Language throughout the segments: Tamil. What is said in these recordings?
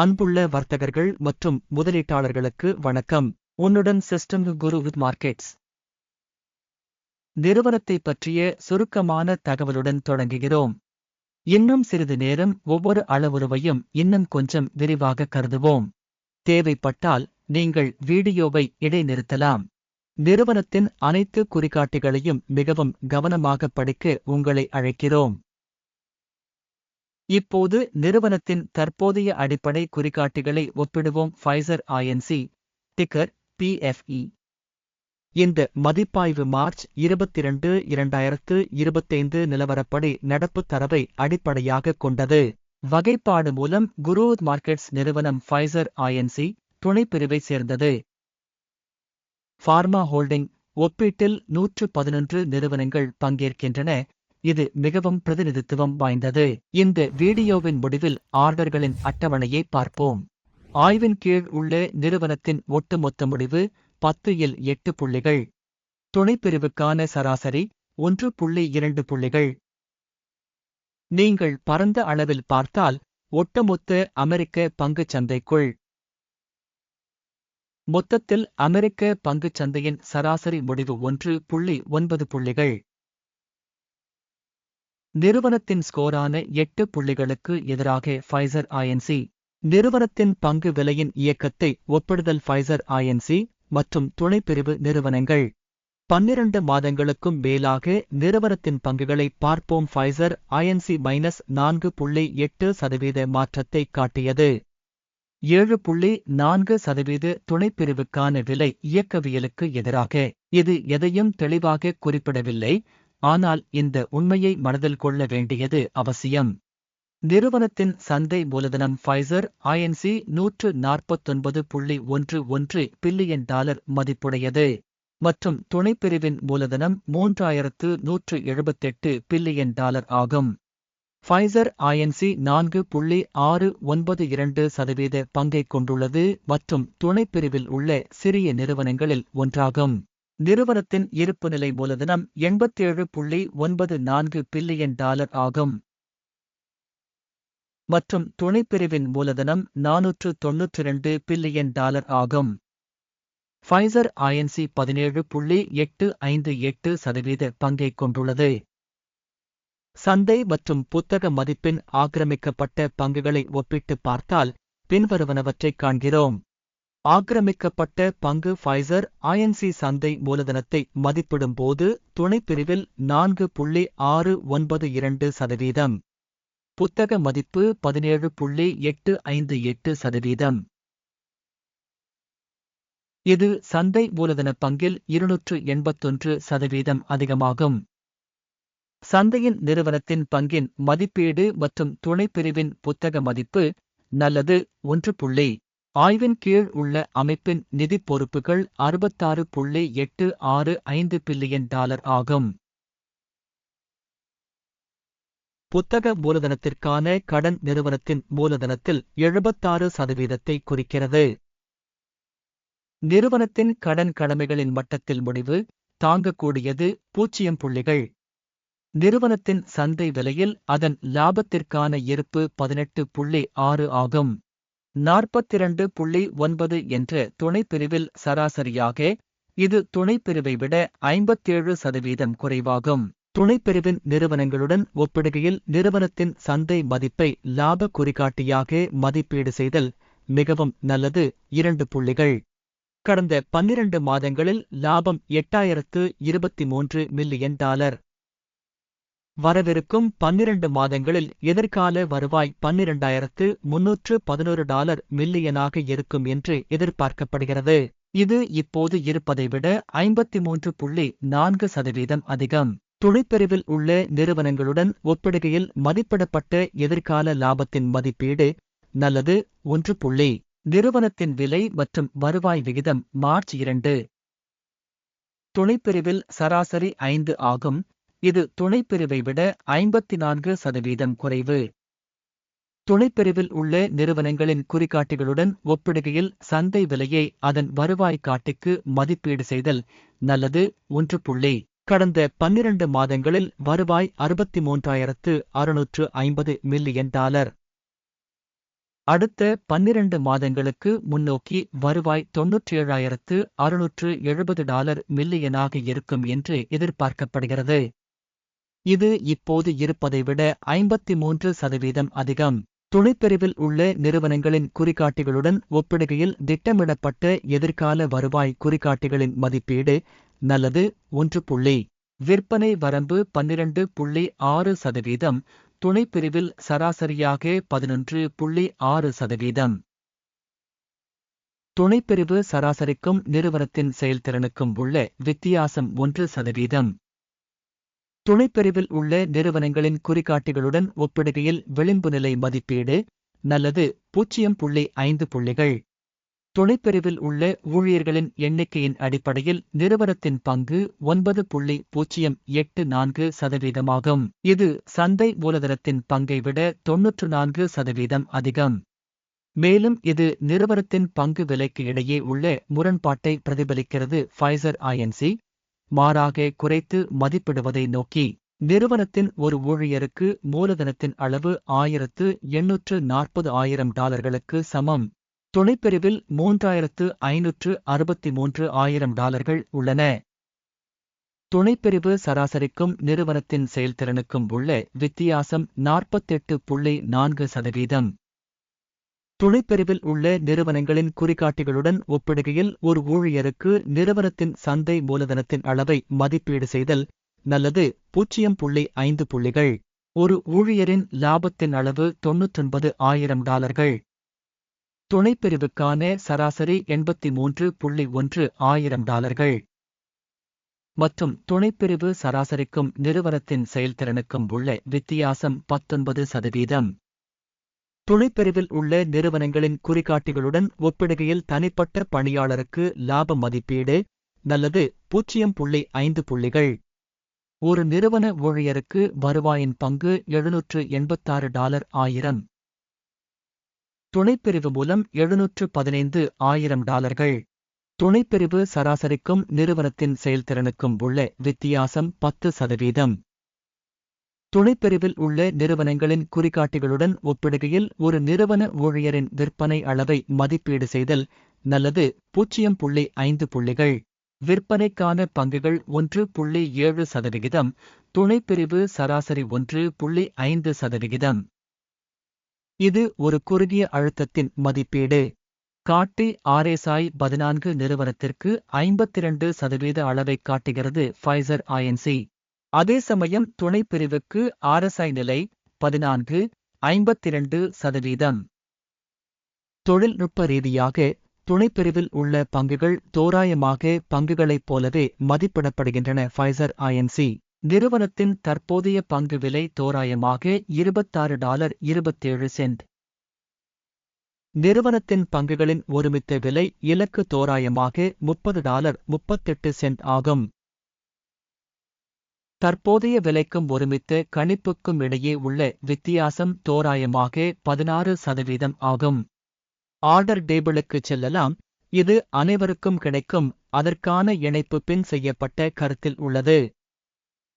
அன்புள்ள வர்த்தகர்கள் மற்றும் முதலீட்டாளர்களுக்கு வணக்கம். உன்னுடன் சிஸ்டம் குரு வித் மார்க்கெட்ஸ் நிறுவனத்தை பற்றிய சுருக்கமான தகவலுடன் தொடங்குகிறோம். இன்னும் சிறிது நேரம் ஒவ்வொரு அளவுருவையும் இன்னும் கொஞ்சம் விரிவாக கருதுவோம். தேவைப்பட்டால் நீங்கள் வீடியோவை இடைநிறுத்தலாம். நிறுவனத்தின் அனைத்து குறிகாட்டிகளையும் மிகவும் கவனமாக படிக்க உங்களை அழைக்கிறோம். இப்போது நிறுவனத்தின் தற்போதைய அடிப்படை குறிகாட்டிகளை ஒப்பிடுவோம். ஃபைசர் ஐஎன்சி டிக்கர் பிஎஃப்இ இந்த மதிப்பாய்வு மார்ச் இருபத்திரண்டு இரண்டாயிரத்து இருபத்தைந்து நிலவரப்படி நடப்பு தரவை அடிப்படையாக கொண்டது. வகைப்பாடு மூலம் குரு மார்க்கெட்ஸ் நிறுவனம் ஃபைசர் ஐஎன்சி துணைப்பிரிவை சேர்ந்தது. ஃபார்மா ஹோல்டிங் ஒப்பீட்டில் நூற்று பதினொன்று நிறுவனங்கள் பங்கேற்கின்றன. இது மிகவும் பிரதிநிதித்துவம் வாய்ந்தது. இந்த வீடியோவின் முடிவில் ஆர்டர்களின் அட்டவணையை பார்ப்போம். ஆய்வின் கீழ் உள்ள நிறுவனத்தின் ஒட்டுமொத்த முடிவு பத்து இல் எட்டு புள்ளிகள். துணைப்பிரிவுக்கான சராசரி ஒன்று புள்ளி இரண்டு புள்ளிகள். நீங்கள் பரந்த அளவில் பார்த்தால் ஒட்டுமொத்த அமெரிக்க பங்குச் சந்தைக்குள். மொத்தத்தில் அமெரிக்க பங்குச் சந்தையின் சராசரி முடிவு ஒன்று புள்ளி ஒன்பது புள்ளிகள். நிறுவனத்தின் ஸ்கோரான எட்டு புள்ளிகளுக்கு எதிராக ஃபைசர் ஐஎன்சி நிறுவனத்தின் பங்கு விலையின் இயக்கத்தை ஒப்பிடுதல் ஃபைசர் ஐஎன்சி மற்றும் துணைப்பிரிவு நிறுவனங்கள். பன்னிரண்டு மாதங்களுக்கும் மேலாக நிறுவனத்தின் பங்குகளை பார்ப்போம். ஃபைசர் ஐஎன்சி மைனஸ் நான்கு புள்ளி எட்டு சதவீத மாற்றத்தை காட்டியது. ஏழு புள்ளி நான்கு சதவீத துணைப்பிரிவுக்கான விலை இயக்கவியலுக்கு எதிராக. இது எதையும் தெளிவாக குறிப்பிடவில்லை. ஆனால் இந்த உண்மையை மனதில் கொள்ள வேண்டியது அவசியம். நிறுவனத்தின் சந்தை மூலதனம் ஃபைசர் ஐஎன்சி நூற்று நாற்பத்தொன்பது புள்ளி ஒன்று ஒன்று பில்லியன் டாலர் மதிப்புடையது. மற்றும் துணைப்பிரிவின் மூலதனம் மூன்றாயிரத்து நூற்று எழுபத்தெட்டு பில்லியன் டாலர் ஆகும். ஃபைசர் ஐஎன்சி நான்கு புள்ளி ஆறு ஒன்பது இரண்டு சதவீத பங்கை கொண்டுள்ளது மற்றும் துணைப்பிரிவில் உள்ள சிறிய நிறுவனங்களில் ஒன்றாகும். நிறுவனத்தின் இருப்புநிலை மூலதனம் எண்பத்தேழு புள்ளி ஒன்பது நான்கு பில்லியன் டாலர் ஆகும். மற்றும் துணைப்பிரிவின் மூலதனம் நானூற்று தொன்னூற்றி இரண்டு பில்லியன் டாலர் ஆகும். ஃபைசர் ஐஎன்சி பதினேழு புள்ளி எட்டு ஐந்து எட்டு சதவீத பங்கை கொண்டுள்ளது. சந்தை மற்றும் புத்தக மதிப்பின் ஆக்கிரமிக்கப்பட்ட பங்குகளை ஒப்பிட்டு பார்த்தால் பின்வருவனவற்றைக் காண்கிறோம். ஆக்கிரமிக்கப்பட்ட பங்கு ஃபைசர் ஐஎன்சி சந்தை மூலதனத்தை மதிப்பிடும்போது துணைப்பிரிவில் நான்கு புள்ளி ஆறு ஒன்பது இரண்டு சதவீதம். புத்தக மதிப்பு பதினேழு புள்ளி எட்டு ஐந்து எட்டு சதவீதம். இது சந்தை மூலதன பங்கில் இருநூற்று எண்பத்தொன்று சதவீதம் அதிகமாகும். சந்தையின் நிறுவனத்தின் பங்கின் மதிப்பீடு மற்றும் துணைப்பிரிவின் புத்தக மதிப்பு நல்லது ஒன்று புள்ளி ஆய்வின் கீழ் உள்ள அமைப்பின் நிதி பொறுப்புகள் அறுபத்தாறு புள்ளி எட்டு ஆறு ஐந்து பில்லியன் டாலர் ஆகும். புத்தக மூலதனத்திற்கான கடன் நிறுவனத்தின் மூலதனத்தில் எழுபத்தாறு சதவீதத்தை குறிக்கிறது. நிறுவனத்தின் கடன் கடமைகளின் மட்டத்தில் முடிவு தாங்கக்கூடியது பூஜ்ஜியம் புள்ளிகள். நிறுவனத்தின் சந்தை விலையில் அதன் லாபத்திற்கான இருப்பு பதினெட்டு புள்ளி ஆறு ஆகும். நாற்பத்திரண்டு புள்ளி ஒன்பது என்ற துணைப்பிரிவில் சராசரியாக இது துணைப்பிரிவை விட ஐம்பத்தேழு சதவீதம் குறைவாகும். துணைப்பிரிவின் நிறுவனங்களுடன் ஒப்பிடுகையில் நிறுவனத்தின் சந்தை மதிப்பை லாப குறிகாட்டியாக மதிப்பீடு செய்தல் மிகவும் நல்லது. இரண்டு புள்ளிகள். கடந்த பன்னிரண்டு மாதங்களில் லாபம் எட்டாயிரத்து இருபத்தி மூன்று மில்லியன் டாலர். வரவிருக்கும் பன்னிரண்டு மாதங்களில் எதிர்கால வருவாய் பன்னிரண்டாயிரத்து முன்னூற்று பதினோரு டாலர் மில்லியனாக இருக்கும் என்று எதிர்பார்க்கப்படுகிறது. இது இப்போது இருப்பதை விட ஐம்பத்தி மூன்று புள்ளி நான்கு சதவீதம் அதிகம். துணைப்பிரிவில் உள்ள நிறுவனங்களுடன் ஒப்பிடுகையில் மதிப்பிடப்பட்ட எதிர்கால லாபத்தின் மதிப்பீடு நல்லது ஒன்று புள்ளி. நிறுவனத்தின் விலை மற்றும் வருவாய் விகிதம் மார்ச் இரண்டு. துணைப்பிரிவில் சராசரி ஐந்து ஆகும். இது துணைப்பிரிவை விட ஐம்பத்தி நான்கு சதவீதம் குறைவு. துணைப்பிரிவில் உள்ள நிறுவனங்களின் குறிகாட்டிகளுடன் ஒப்பிடுகையில் சந்தை விலையை அதன் வருவாய் காட்டிக்கு மதிப்பீடு செய்தல் நல்லது. ஒன்று புள்ளி கடந்த பன்னிரண்டு மாதங்களில் வருவாய் அறுபத்தி மூன்றாயிரத்து அறுநூற்று ஐம்பது மில்லியன் டாலர். அடுத்த பன்னிரண்டு மாதங்களுக்கு முன்னோக்கி வருவாய் தொன்னூற்றேழாயிரத்து அறுநூற்று எழுபது டாலர் மில்லியனாக இருக்கும் என்று எதிர்பார்க்கப்படுகிறது. இது இப்போது இருப்பதை விட ஐம்பத்தி மூன்று சதவீதம் அதிகம். துணைப்பிரிவில் உள்ள நிறுவனங்களின் குறிகாட்டிகளுடன் ஒப்பிடுகையில் திட்டமிடப்பட்ட எதிர்கால வருவாய் குறிகாட்டிகளின் மதிப்பீடு நல்லது ஒன்று புள்ளி. விற்பனை வரம்பு பன்னிரண்டு புள்ளி ஆறு சதவீதம் துணைப்பிரிவில் சராசரியாக பதினொன்று புள்ளி ஆறு சதவீதம். துணைப்பிரிவு சராசரிக்கும் நிறுவனத்தின் செயல்திறனுக்கும் உள்ள வித்தியாசம் ஒன்று சதவீதம். துணைப்பிரிவில் உள்ள நிறுவனங்களின் குறிகாட்டிகளுடன் ஒப்பிடுகையில் விளிம்பு நிலை மதிப்பீடு நல்லது பூஜ்ஜியம் புள்ளி ஐந்து புள்ளிகள். துணைப்பிரிவில் உள்ள ஊழியர்களின் எண்ணிக்கையின் அடிப்படையில் நிறுவனத்தின் பங்கு ஒன்பது புள்ளி பூஜ்ஜியம் எட்டு நான்கு சதவீதமாகும். இது சந்தை மூலதனத்தின் பங்கை விட தொன்னூற்று நான்கு சதவீதம் அதிகம். மேலும் இது நிறுவனத்தின் பங்கு விலைக்கு இடையே உள்ள முரண்பாட்டை பிரதிபலிக்கிறது. ஃபைசர் ஐஎன்சி மாறாக குறைத்து மதிப்பிடுவதை நோக்கி நிறுவனத்தின் ஒரு ஊழியருக்கு மூலதனத்தின் அளவு ஆயிரத்து எண்ணூற்று நாற்பது ஆயிரம் டாலர்களுக்கு சமம். துணைப்பிரிவில் மூன்றாயிரத்து ஐநூற்று அறுபத்தி மூன்று ஆயிரம் டாலர்கள் உள்ளன. துணைப்பிரிவு சராசரிக்கும் நிறுவனத்தின் செயல்திறனுக்கும் உள்ள வித்தியாசம் நாற்பத்தெட்டு புள்ளி நான்கு சதவீதம். துணைப்பிரிவில் உள்ள நிறுவனங்களின் குறிகாட்டிகளுடன் ஒப்பிடுகையில் ஒரு ஊழியருக்கு நிறுவனத்தின் சந்தை மூலதனத்தின் அளவை மதிப்பீடு செய்தல் நல்லது. பூஜ்ஜியம் புள்ளி ஐந்து புள்ளிகள். ஒரு ஊழியரின் லாபத்தின் அளவு தொன்னூற்றொன்பது ஆயிரம் டாலர்கள். துணைப்பிரிவுக்கான சராசரி எண்பத்தி மூன்று புள்ளி ஒன்று ஆயிரம் டாலர்கள். மற்றும் துணைப்பிரிவு சராசரிக்கும் நிறுவனத்தின் செயல்திறனுக்கும் உள்ள வித்தியாசம் பத்தொன்பது சதவீதம். துணைப்பிரிவில் உள்ள நிறுவனங்களின் குறிகாட்டிகளுடன் ஒப்பிடுகையில் தனிப்பட்ட பணியாளருக்கு லாப மதிப்பீடு நல்லது பூஜ்ஜியம் புள்ளி ஐந்து புள்ளிகள். ஒரு நிறுவன ஊழியருக்கு வருவாயின் பங்கு எழுநூற்று எண்பத்தாறு டாலர் ஆயிரம். துணைப்பிரிவு மூலம் எழுநூற்று பதினைந்து ஆயிரம் டாலர்கள். துணைப்பிரிவு சராசரிக்கும் நிறுவனத்தின் செயல்திறனுக்கும் உள்ள வித்தியாசம் பத்து சதவீதம். துணைப்பிரிவில் உள்ள நிறுவனங்களின் குறிகாட்டிகளுடன் ஒப்பிடுகையில் ஒரு நிறுவன ஊழியரின் விற்பனை அளவை மதிப்பீடு செய்தல் நல்லது. பூஜ்ஜியம் புள்ளி ஐந்து புள்ளிகள். விற்பனைக்கான பங்குகள் ஒன்று புள்ளி ஏழு சதவிகிதம். துணைப்பிரிவு சராசரி ஒன்று புள்ளி ஐந்து சதவிகிதம். இது ஒரு குறுகிய அழுத்தத்தின் மதிப்பீடு. காட்டி ஆர்எஸ்ஐ பதினான்கு நிறுவனத்திற்கு ஐம்பத்திரண்டு சதவீத அளவைக் காட்டுகிறது. ஃபைசர் ஐஎன்சி அதே சமயம் துணைப்பிரிவுக்கு ஆர்எஸ்ஐ நிலை பதினான்கு ஐம்பத்திரண்டு சதவீதம். தொழில்நுட்ப ரீதியாக துணைப்பிரிவில் உள்ள பங்குகள் தோராயமாக பங்குகளைப் போலவே மதிப்பிடப்படுகின்றன ஃபைசர் ஐஎன்சி நிறுவனத்தின் தற்போதைய பங்கு விலை தோராயமாக இருபத்தாறு டாலர் இருபத்தேழு சென்ட். நிறுவனத்தின் பங்குகளின் ஒருமித்த விலை இலக்கு தோராயமாக முப்பது டாலர் முப்பத்தெட்டு சென்ட் ஆகும். தற்போதைய விலைக்கும் ஒருமித்த கணிப்புக்கும் இடையே உள்ள வித்தியாசம் தோராயமாக பதினாறு சதவீதம் ஆகும். ஆர்டர் டேபிளுக்குச் செல்லலாம். இது அனைவருக்கும் கிடைக்கும். அதற்கான இணைப்பு பின் செய்யப்பட்ட கருத்தில் உள்ளது.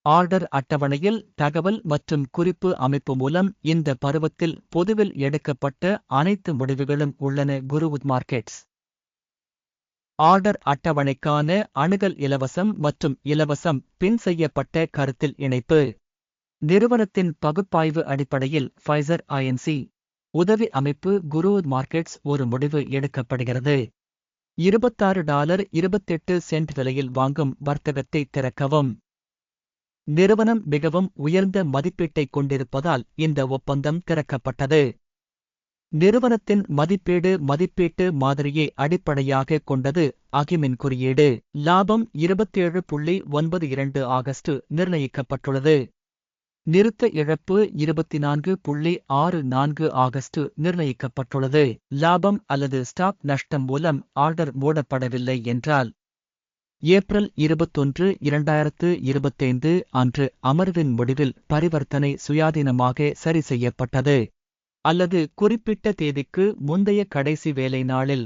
ஆர்டர் அட்டவணையில் தகவல் மற்றும் குறிப்பு அமைப்பு மூலம் இந்த பருவத்தில் பொதுவில் எடுக்கப்பட்ட அனைத்து முடிவுகளும் உள்ளன. குருவுத் மார்க்கெட்ஸ். ஆர்டர் அட்டவணைக்கான அணுகல் இலவசம் மற்றும் இலவசம் பின் செய்யப்பட்ட கருத்தில் இணைப்பு. நிறுவனத்தின் பகுப்பாய்வு அடிப்படையில் ஃபைசர் ஐஎன்சி உதவி அமைப்பு குரு மார்க்கெட்ஸ் ஒரு முடிவு எடுக்கப்படுகிறது. இருபத்தாறு டாலர் இருபத்தெட்டு சென்ட் விலையில் வாங்கும் வர்த்தகத்தை திறக்கவும். நிறுவனம் மிகவும் உயர்ந்த மதிப்பீட்டைக் கொண்டிருப்பதால் இந்த ஒப்பந்தம் திறக்கப்பட்டது. நிறுவனத்தின் மதிப்பீடு மதிப்பீட்டு மாதிரியை அடிப்படையாக கொண்டது அகிமின் குறியீடு. லாபம் இருபத்தேழு புள்ளி ஒன்பது இரண்டு ஆகஸ்ட் நிர்ணயிக்கப்பட்டுள்ளது. நிறுத்த இழப்பு இருபத்தி நான்கு புள்ளி ஆறு நான்கு ஆகஸ்ட் நிர்ணயிக்கப்பட்டுள்ளது. லாபம் அல்லது ஸ்டாக் நஷ்டம் மூலம் ஆர்டர் மூடப்படவில்லை என்றால் ஏப்ரல் இருபத்தொன்று இரண்டாயிரத்து இருபத்தைந்து அன்று அமர்வின் முடிவில் பரிவர்த்தனை சுயாதீனமாக சரி செய்யப்பட்டது. அல்லது குறிப்பிட்ட தேதிக்கு முந்தைய கடைசி வேலை நாளில்.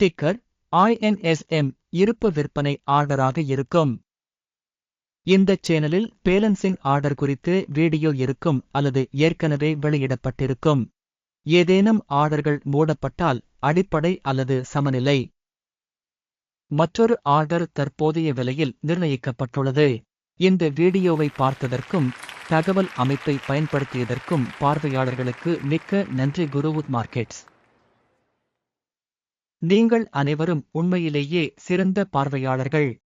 டிக்கர் ஐஎன்எஸ்எம் இருப்பு விற்பனை ஆர்டராக இருக்கும். இந்த சேனலில் பேலன்சிங் ஆர்டர் குறித்து வீடியோ இருக்கும் அல்லது ஏற்கனவே வெளியிடப்பட்டிருக்கும். ஏதேனும் ஆர்டர்கள் மூடப்பட்டால் அடிப்படை அல்லது சமநிலை. மற்றொரு ஆர்டர் தற்போதைய விலையில் நிர்ணயிக்கப்பட்டுள்ளது. இந்த வீடியோவை பார்த்ததற்கும் தகவல் அமைப்பை பயன்படுத்தியதற்கும் பார்வையாளர்களுக்கு மிக்க நன்றி குருவுத் மார்க்கெட்ஸ். நீங்கள் அனைவரும் உண்மையிலேயே சிறந்த பார்வையாளர்கள்.